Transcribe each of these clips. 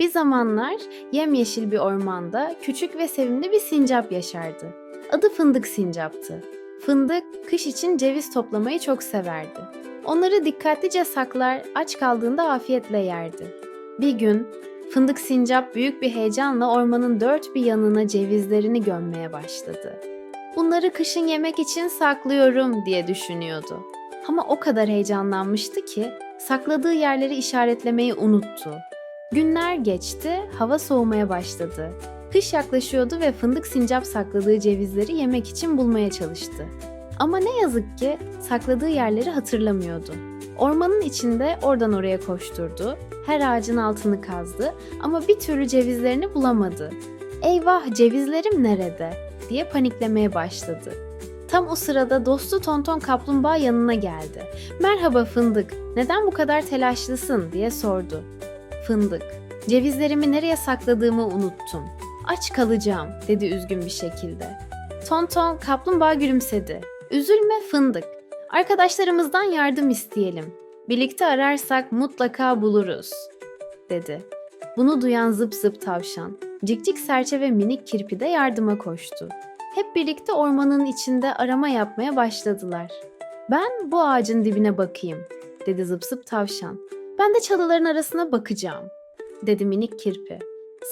Bir zamanlar yemyeşil bir ormanda küçük ve sevimli bir sincap yaşardı. Adı Fındık Sincap'tı. Fındık kış için ceviz toplamayı çok severdi. Onları dikkatlice saklar, aç kaldığında afiyetle yerdi. Bir gün Fındık Sincap büyük bir heyecanla ormanın dört bir yanına cevizlerini gömmeye başladı. Bunları kışın yemek için saklıyorum diye düşünüyordu. Ama o kadar heyecanlanmıştı ki sakladığı yerleri işaretlemeyi unuttu. Günler geçti, hava soğumaya başladı. Kış yaklaşıyordu ve fındık sincap sakladığı cevizleri yemek için bulmaya çalıştı. Ama ne yazık ki sakladığı yerleri hatırlamıyordu. Ormanın içinde oradan oraya koşturdu, her ağacın altını kazdı ama bir türlü cevizlerini bulamadı. Eyvah cevizlerim nerede? diye paniklemeye başladı. Tam o sırada dostu Tonton Kaplumbağa yanına geldi. Merhaba Fındık, neden bu kadar telaşlısın diye sordu. Fındık, cevizlerimi nereye sakladığımı unuttum. Aç kalacağım dedi üzgün bir şekilde. Tonton Kaplumbağa gülümsedi. Üzülme Fındık, arkadaşlarımızdan yardım isteyelim. Birlikte ararsak mutlaka buluruz dedi. Bunu duyan zıp zıp tavşan, cikcik serçe ve minik kirpi de yardıma koştu. Hep birlikte ormanın içinde arama yapmaya başladılar. Ben bu ağacın dibine bakayım, dedi zıp zıp tavşan. Ben de çalıların arasına bakacağım, dedi minik kirpi.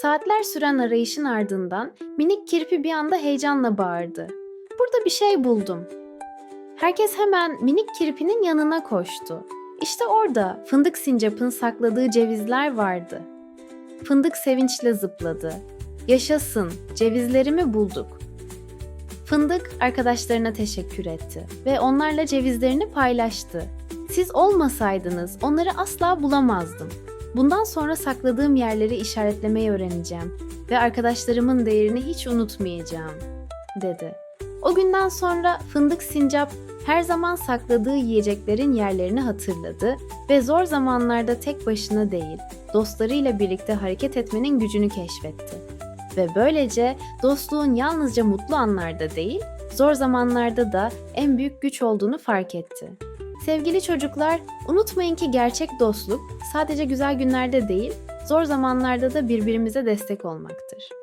Saatler süren arayışın ardından minik kirpi bir anda heyecanla bağırdı. Burada bir şey buldum. Herkes hemen minik kirpinin yanına koştu. İşte orada fındık sincapın sakladığı cevizler vardı. Fındık sevinçle zıpladı. Yaşasın, cevizlerimi bulduk. Fındık arkadaşlarına teşekkür etti ve onlarla cevizlerini paylaştı. Siz olmasaydınız onları asla bulamazdım. Bundan sonra sakladığım yerleri işaretlemeyi öğreneceğim ve arkadaşlarımın değerini hiç unutmayacağım, dedi. O günden sonra Fındık Sincap her zaman sakladığı yiyeceklerin yerlerini hatırladı ve zor zamanlarda tek başına değil, dostlarıyla birlikte hareket etmenin gücünü keşfetti. Ve böylece dostluğun yalnızca mutlu anlarda değil, zor zamanlarda da en büyük güç olduğunu fark etti. Sevgili çocuklar, unutmayın ki gerçek dostluk sadece güzel günlerde değil, zor zamanlarda da birbirimize destek olmaktır.